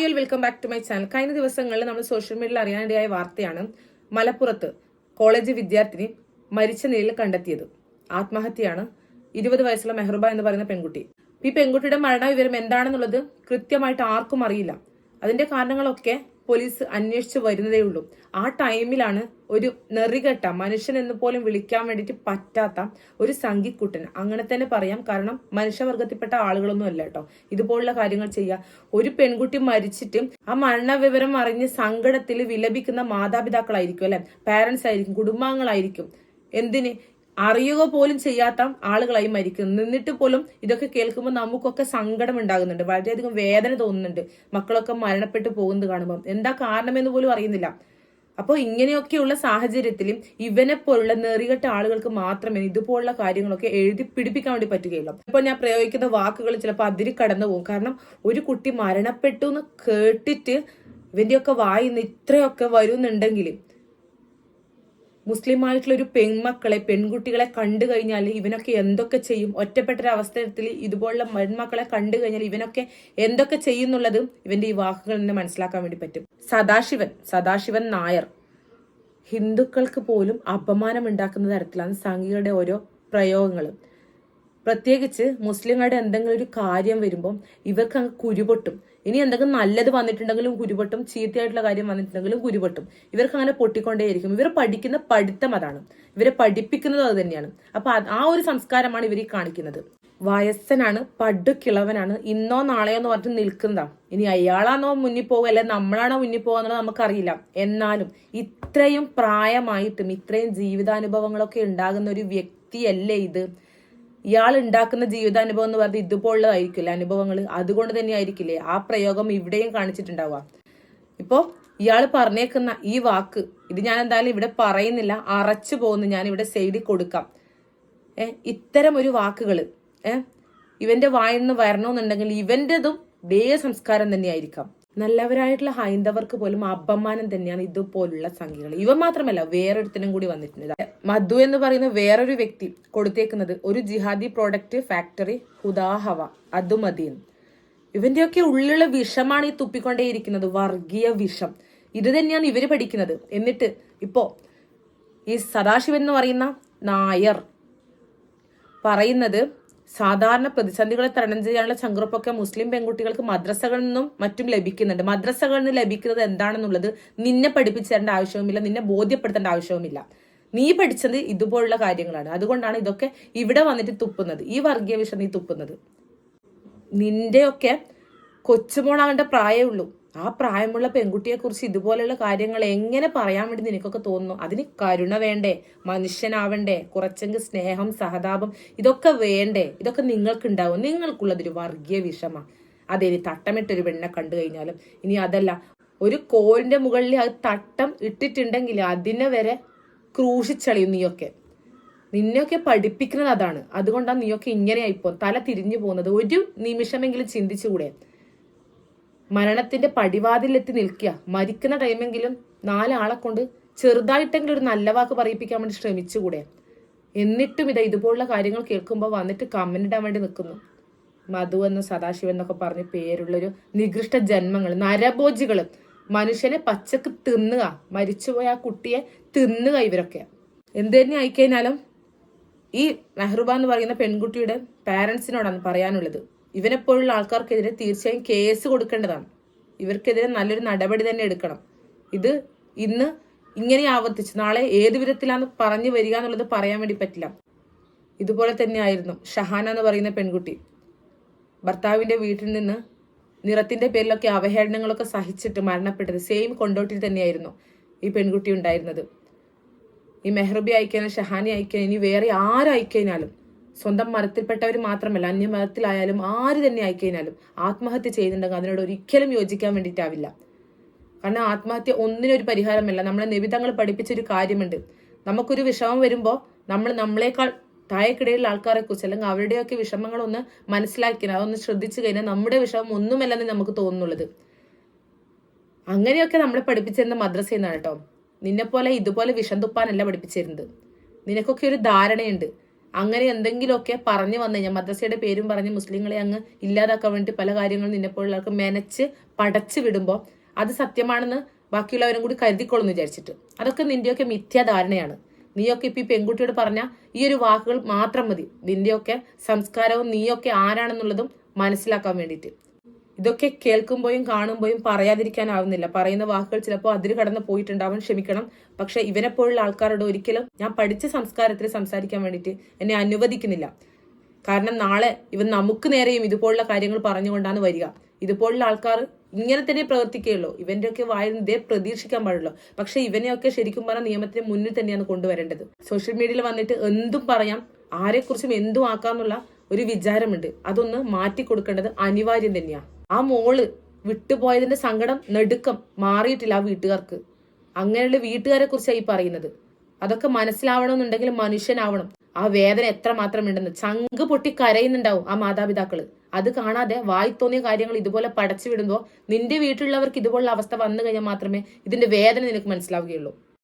Hi all welcome back to my channel കഴിഞ്ഞ ദിവസങ്ങളിൽ നമ്മൾ സോഷ്യൽ മീഡിയയിൽ അറിയാനിടയായ വാർത്തയാണ് മലപ്പുറത്ത് കോളേജ് വിദ്യാർത്ഥിനി മരിച്ച നിലയിൽ കണ്ടെത്തിയത്. ആത്മഹത്യയാണ്. ഇരുപത് വയസ്സുള്ള മെഹ്റുബ എന്ന് പറയുന്ന പെൺകുട്ടി. ഈ പെൺകുട്ടിയുടെ മരണ വിവരം എന്താണെന്നുള്ളത് കൃത്യമായിട്ട് ആർക്കും അറിയില്ല. അതിന്റെ കാരണങ്ങളൊക്കെ പോലീസ് അന്വേഷിച്ച് വരുന്നതേ ഉള്ളൂ ആ ടൈമിലാണ് ഒരു നെറികെട്ട മനുഷ്യൻ എന്ന് പോലും വിളിക്കാൻ വേണ്ടിയിട്ട് പറ്റാത്ത ഒരു സംഘിക്കുട്ടൻ. അങ്ങനെ തന്നെ പറയാം. കാരണം മനുഷ്യവർഗത്തിൽപ്പെട്ട ആളുകളൊന്നും അല്ല കേട്ടോ. ഇതുപോലുള്ള കാര്യങ്ങൾ ചെയ്യുക. ഒരു പെൺകുട്ടി മരിച്ചിട്ട് ആ മരണ വിവരം അറിഞ്ഞ് സങ്കടത്തിൽ വിലപിക്കുന്ന മാതാപിതാക്കളായിരിക്കും അല്ലെ? പാരന്റ്സ് ആയിരിക്കും കുടുംബാംഗങ്ങളായിരിക്കും. എന്തിന്? അറിയുക പോലും ചെയ്യാത്ത ആളുകളായി മരിക്കുന്നു. നിന്നിട്ട് പോലും ഇതൊക്കെ കേൾക്കുമ്പോൾ നമുക്കൊക്കെ സങ്കടം ഉണ്ടാകുന്നുണ്ട്. വളരെയധികം വേദന തോന്നുന്നുണ്ട്. മക്കളൊക്കെ മരണപ്പെട്ടു പോകുന്നത് കാണുമ്പോൾ എന്താ കാരണമെന്ന് പോലും അറിയുന്നില്ല. അപ്പോൾ ഇങ്ങനെയൊക്കെയുള്ള സാഹചര്യത്തിൽ ഇവനെ പോലുള്ള നെറികെട്ട ആളുകൾക്ക് മാത്രമേ ഇതുപോലുള്ള കാര്യങ്ങളൊക്കെ എഴുതി പിടിപ്പിക്കാൻ വേണ്ടി പറ്റുകയുള്ളൂ. ഇപ്പോൾ ഞാൻ പ്രയോഗിക്കുന്ന വാക്കുകൾ ചിലപ്പോൾ അതിരി കടന്നു പോകും. കാരണം ഒരു കുട്ടി മരണപ്പെട്ടു എന്ന് കേട്ടിട്ട് ഇവന്റെയൊക്കെ വായിന്ന് ഇത്രയൊക്കെ വരുന്നുണ്ടെങ്കിൽ മുസ്ലിമായിട്ടുള്ള ഒരു പെൺമക്കളെ പെൺകുട്ടികളെ കണ്ടു കഴിഞ്ഞാൽ ഇവനൊക്കെ എന്തൊക്കെ ചെയ്യും? ഒറ്റപ്പെട്ട ഒരു അവസരത്തിൽ ഇതുപോലുള്ള പെൺമക്കളെ കണ്ടു കഴിഞ്ഞാൽ ഇവനൊക്കെ എന്തൊക്കെ ചെയ്യുന്നുള്ളത് ഇവന്റെ ഈ വാക്കുകളിൽ നിന്ന് മനസ്സിലാക്കാൻ വേണ്ടി പറ്റും. സദാശിവൻ സദാശിവൻ നായർ. ഹിന്ദുക്കൾക്ക് പോലും അപമാനം ഉണ്ടാക്കുന്ന തരത്തിലാണ് സംഘികളുടെ ഓരോ പ്രയോഗങ്ങൾ പ്രത്യേകിച്ച് മുസ്ലിങ്ങളുടെ എന്തെങ്കിലും ഒരു കാര്യം വരുമ്പോൾ ഇവർക്ക് അങ്ങ് കുരുപൊട്ടും. ഇനി എന്തെങ്കിലും നല്ലത് വന്നിട്ടുണ്ടെങ്കിലും കുരുപൊട്ടും ചീത്തയായിട്ടുള്ള കാര്യം വന്നിട്ടുണ്ടെങ്കിലും കുരുപൊട്ടും. ഇവർക്ക് അങ്ങനെ പൊട്ടിക്കൊണ്ടേയിരിക്കും. ഇവർ പഠിക്കുന്ന പഠിത്തം അതാണ്. ഇവരെ പഠിപ്പിക്കുന്നത് അത് തന്നെയാണ്. അപ്പൊ ആ ഒരു സംസ്കാരമാണ് ഇവർ ഈ കാണിക്കുന്നത്. വയസ്സനാണ് പടു കിളവനാണ് ഇന്നോ നാളെയോ എന്ന് പറഞ്ഞിട്ട് നിൽക്കുന്നതാ. ഇനി അയാളാണോ മുന്നിൽ പോകുക അല്ലെ നമ്മളാണോ മുന്നിൽ പോകുക എന്നുള്ളത് നമുക്കറിയില്ല. എന്നാലും ഇത്രയും പ്രായമായിട്ടും ഇത്രയും ജീവിതാനുഭവങ്ങളൊക്കെ ഉണ്ടാകുന്ന ഒരു വ്യക്തിയല്ലേ ഇത്. ഇയാൾ ഉണ്ടാക്കുന്ന ജീവിതാനുഭവം എന്ന് പറഞ്ഞാൽ ഇതുപോലുള്ളതായിരിക്കില്ല? അനുഭവങ്ങൾ അതുകൊണ്ട് തന്നെ ആയിരിക്കില്ലേ ആ പ്രയോഗം ഇവിടെയും കാണിച്ചിട്ടുണ്ടാവുക. ഇപ്പോ ഇയാൾ പറഞ്ഞേക്കുന്ന ഈ വാക്ക് ഇത് ഞാൻ എന്തായാലും ഇവിടെ പറയുന്നില്ല അറച്ചു പോകുന്നു ഞാൻ ഇവിടെ സൈഡിൽ കൊടുക്കാം. ഏ ഇത്തരം ഒരു വാക്കുകൾ ഏ ഇവന്റെ വായിൽ നിന്ന് വരണമെന്നുണ്ടെങ്കിൽ ഇവന്റെതും ദേ സംസ്കാരം തന്നെയായിരിക്കാം. നല്ലവരായിട്ടുള്ള ഹൈന്ദവർക്ക് പോലും അപമാനം തന്നെയാണ് ഇതുപോലുള്ള സംഖ്യകൾ. ഇവ മാത്രമല്ല വേറൊരുത്തിനും കൂടി വന്നിട്ടുണ്ട്. മധു എന്ന് പറയുന്ന വേറൊരു വ്യക്തി കൊടുത്തേക്കുന്നത് ഒരു ജിഹാദി പ്രോഡക്റ്റ് ഫാക്ടറി ഹുദാഹവ അതുമതിയും ഇവന്റെയൊക്കെ ഉള്ളിലുള്ള വിഷമാണ് ഈ തുപ്പിക്കൊണ്ടേയിരിക്കുന്നത് വർഗീയ വിഷം. ഇത് തന്നെയാണ് ഇവർ പഠിക്കുന്നത്. എന്നിട്ട് ഇപ്പോ ഈ സദാശിവൻ എന്ന് പറയുന്ന നായർ പറയുന്നത് സാധാരണ പ്രതിസന്ധികളെ തരണം ചെയ്യാനുള്ള ചങ്കുറപ്പൊക്കെ മുസ്ലിം പെൺകുട്ടികൾക്ക് മദ്രസകളിൽ നിന്നും മറ്റും ലഭിക്കുന്നുണ്ട്. മദ്രസകളിൽ നിന്ന് ലഭിക്കുന്നത് എന്താണെന്നുള്ളത് നിന്നെ പഠിപ്പിച്ചു തരേണ്ട ആവശ്യവുമില്ല നിന്നെ ബോധ്യപ്പെടുത്തേണ്ട ആവശ്യവുമില്ല. നീ പഠിച്ചത് ഇതുപോലുള്ള കാര്യങ്ങളാണ്. അതുകൊണ്ടാണ് ഇതൊക്കെ ഇവിടെ വന്നിട്ട് തുപ്പുന്നത്. ഈ വർഗീയ വിഷം നീ തുപ്പുന്നത്. നിന്റെയൊക്കെ കൊച്ചുമോളാകേണ്ട പ്രായമേ ഉള്ളൂ. ആ പ്രായമുള്ള പെൺകുട്ടിയെ കുറിച്ച് ഇതുപോലെയുള്ള കാര്യങ്ങൾ എങ്ങനെ പറയാൻ വേണ്ടി നിനക്കൊക്കെ തോന്നുന്നു? അതിന് കരുണ വേണ്ടേ? മനുഷ്യനാവണ്ടേ? കുറച്ചെങ്കിൽ സ്നേഹം സഹതാപം ഇതൊക്കെ വേണ്ടേ? ഇതൊക്കെ നിങ്ങൾക്കുണ്ടാവും. നിങ്ങൾക്കുള്ളതൊരു വർഗീയ വിഷമ. അതെ ഇനി തട്ടമിട്ടൊരു പെണ്ണെ കണ്ടു കഴിഞ്ഞാലും ഇനി അതല്ല. ഒരു കോലിന്റെ മുകളിൽ അത് തട്ടം ഇട്ടിട്ടുണ്ടെങ്കിൽ അതിനെ വരെ ക്രൂശിച്ചളിയും നീയൊക്കെ. നിന്നെയൊക്കെ പഠിപ്പിക്കുന്നത് അതാണ്. അതുകൊണ്ടാണ് നീയൊക്കെ ഇങ്ങനെയായിപ്പോ തല തിരിഞ്ഞു പോകുന്നത്. ഒരു നിമിഷമെങ്കിലും ചിന്തിച്ചുകൂടെ. മരണത്തിന്റെ പടിവാതിലെത്തി നിൽക്കുക. മരിക്കുന്ന ടൈമെങ്കിലും നാലാളെ കൊണ്ട് ചെറുതായിട്ടെങ്കിലും ഒരു നല്ല വാക്ക് പറയിപ്പിക്കാൻ വേണ്ടി ശ്രമിച്ചുകൂടെ? എന്നിട്ടും ഇതാ ഇതുപോലുള്ള കാര്യങ്ങൾ കേൾക്കുമ്പോൾ വന്നിട്ട് കമന്റ് ഇടാൻ വേണ്ടി നിൽക്കുന്നു. മധു എന്ന സദാശിവൻ എന്നൊക്കെ പറഞ്ഞ് പേരുള്ളൊരു നികൃഷ്ട ജന്മങ്ങൾ നരഭോജികൾ മനുഷ്യനെ പച്ചക്ക് തിന്നുക മരിച്ചുപോയ ആ കുട്ടിയെ തിന്നുക ഇവരൊക്കെ. എന്ത് തന്നെ ആയിക്കഴിഞ്ഞാലും ഈ മെഹ്റുബ എന്ന് പറയുന്ന പെൺകുട്ടിയുടെ പാരന്റ്സിനോടാണ് പറയാനുള്ളത്. ഇവനെപ്പോലുള്ള ആൾക്കാർക്കെതിരെ തീർച്ചയായും കേസ് കൊടുക്കേണ്ടതാണ്. ഇവർക്കെതിരെ നല്ലൊരു നടപടി തന്നെ എടുക്കണം. ഇത് ഇന്ന് ഇങ്ങനെ ആവർത്തിച്ച് നാളെ ഏത് വിധത്തിലാണ് പറഞ്ഞു വരിക എന്നുള്ളത് പറയാൻ വേണ്ടി പറ്റില്ല. ഇതുപോലെ തന്നെയായിരുന്നു ഷഹാന എന്ന് പറയുന്ന പെൺകുട്ടി. ഭർത്താവിന്റെ വീട്ടിൽ നിന്ന് നിറത്തിന്റെ പേരിലൊക്കെ അവഹേളനങ്ങളൊക്കെ സഹിച്ചിട്ട് മരണപ്പെട്ടത് സെയിം കൊണ്ടോട്ടിൽ തന്നെയായിരുന്നു ഈ പെൺകുട്ടി ഉണ്ടായിരുന്നത്. ഈ മെഹ്റബി അയക്കാനും ഷഹാനി അയക്കാനും ഇനി വേറെ ആരയക്കാനും സ്വന്തം മതത്തിൽപ്പെട്ടവർ മാത്രമല്ല അന്യമതത്തിലായാലും ആര് തന്നെ ആയിക്കഴിഞ്ഞാലും ആത്മഹത്യ ചെയ്യുന്നുണ്ടെങ്കിൽ അതിനോട് ഒരിക്കലും യോജിക്കാൻ വേണ്ടിയിട്ടാവില്ല. കാരണം ആത്മഹത്യ ഒന്നിനൊരു പരിഹാരമല്ല. നമ്മളെ നിബിധങ്ങൾ പഠിപ്പിച്ചൊരു കാര്യമുണ്ട്. നമുക്കൊരു വിഷമം വരുമ്പോൾ നമ്മൾ നമ്മളെക്കാൾ താഴെക്കിടയിലുള്ള ആൾക്കാരെ കുറിച്ച് അല്ലെങ്കിൽ അവരുടെയൊക്കെ വിഷമങ്ങളൊന്ന് മനസ്സിലാക്കിയാൽ അതൊന്ന് ശ്രദ്ധിച്ചു കഴിഞ്ഞാൽ നമ്മുടെ വിഷമം ഒന്നുമല്ലെന്ന് നമുക്ക് തോന്നുന്നുള്ളത്. അങ്ങനെയൊക്കെ നമ്മളെ പഠിപ്പിച്ചിരുന്ന മദ്രസയിൽ നിന്നാണ് കേട്ടോ. നിന്നെപ്പോലെ ഇതുപോലെ വിഷം തുപ്പാനല്ല പഠിപ്പിച്ചിരുന്നത്. നിനക്കൊക്കെ ഒരു ധാരണയുണ്ട്. അങ്ങനെ എന്തെങ്കിലുമൊക്കെ പറഞ്ഞു വന്നു കഴിഞ്ഞാൽ മദ്രസയുടെ പേരും പറഞ്ഞ് മുസ്ലിങ്ങളെ അങ്ങ് ഇല്ലാതാക്കാൻ വേണ്ടി പല കാര്യങ്ങളും നിന്നെപ്പോഴുള്ളവർക്ക് മെനച്ച് പടച്ചു വിടുമ്പോൾ അത് സത്യമാണെന്ന് ബാക്കിയുള്ളവരും കൂടി കരുതിക്കൊള്ളുന്നു വിചാരിച്ചിട്ട്. അതൊക്കെ നിന്റെയൊക്കെ മിഥ്യാധാരണയാണ്. നീയൊക്കെ ഇപ്പം ഈ പെൺകുട്ടിയോട് പറഞ്ഞ ഈ ഒരു വാക്കുകൾ മാത്രം മതി. നിന്റെയൊക്കെ സംസ്കാരവും നീയൊക്കെ ആരാണെന്നുള്ളതും മനസ്സിലാക്കാൻ വേണ്ടിയിട്ട്. ഇതൊക്കെ കേൾക്കുമ്പോഴും കാണുമ്പോഴും പറയാതിരിക്കാനാവുന്നില്ല. പറയുന്ന വാക്കുകൾ ചിലപ്പോൾ അതിര് കടന്ന് പോയിട്ടുണ്ടാവാൻ ക്ഷമിക്കണം. പക്ഷെ ഇവനെപ്പോലുള്ള ആൾക്കാരോട് ഒരിക്കലും ഞാൻ പഠിച്ച സംസ്കാരത്തിൽ സംസാരിക്കാൻ വേണ്ടിയിട്ട് എന്നെ അനുവദിക്കുന്നില്ല. കാരണം നാളെ ഇവൻ നമുക്ക് നേരെയും ഇതുപോലുള്ള കാര്യങ്ങൾ പറഞ്ഞുകൊണ്ടാണ് വരിക. ഇതുപോലുള്ള ആൾക്കാർ ഇങ്ങനെ തന്നെ പ്രവർത്തിക്കുകയുള്ളൂ. ഇവന്റെയൊക്കെ വായിൽ ഇതേ പ്രതീക്ഷിക്കാൻ പാടുള്ളൂ. പക്ഷെ ഇവനെയൊക്കെ ശരിക്കും പറഞ്ഞ നിയമത്തിന് മുന്നിൽ തന്നെയാണ് കൊണ്ടുവരേണ്ടത്. സോഷ്യൽ മീഡിയയിൽ വന്നിട്ട് എന്തും പറയാം. ആരെക്കുറിച്ചും എന്തും ആക്കാന്നുള്ള ഒരു വിചാരമുണ്ട്. അതൊന്ന് മാറ്റി കൊടുക്കേണ്ടത് അനിവാര്യം തന്നെയാണ് ആ മോൾ വിട്ടുപോയതിന്റെ സങ്കടം നെടുക്കം മാറിയിട്ടില്ല ആ വീട്ടുകാർക്ക്. അങ്ങനെയുള്ള വീട്ടുകാരെ കുറിച്ചായി പറയുന്നത്. അതൊക്കെ മനസ്സിലാവണമെന്നുണ്ടെങ്കിൽ മനുഷ്യനാവണം. ആ വേദന എത്ര മാത്രം ഉണ്ടെന്ന്. ചങ്ക് പൊട്ടി കരയുന്നുണ്ടാവും ആ മാതാപിതാക്കൾ. അത് കാണാതെ വായി തോന്നിയ കാര്യങ്ങൾ ഇതുപോലെ പടച്ചു വിടുമ്പോൾ നിന്റെ വീട്ടിലുള്ളവർക്ക് ഇതുപോലുള്ള അവസ്ഥ വന്നു കഴിഞ്ഞാൽ മാത്രമേ ഇതിന്റെ വേദന നിനക്ക് മനസ്സിലാവുകയുള്ളൂ.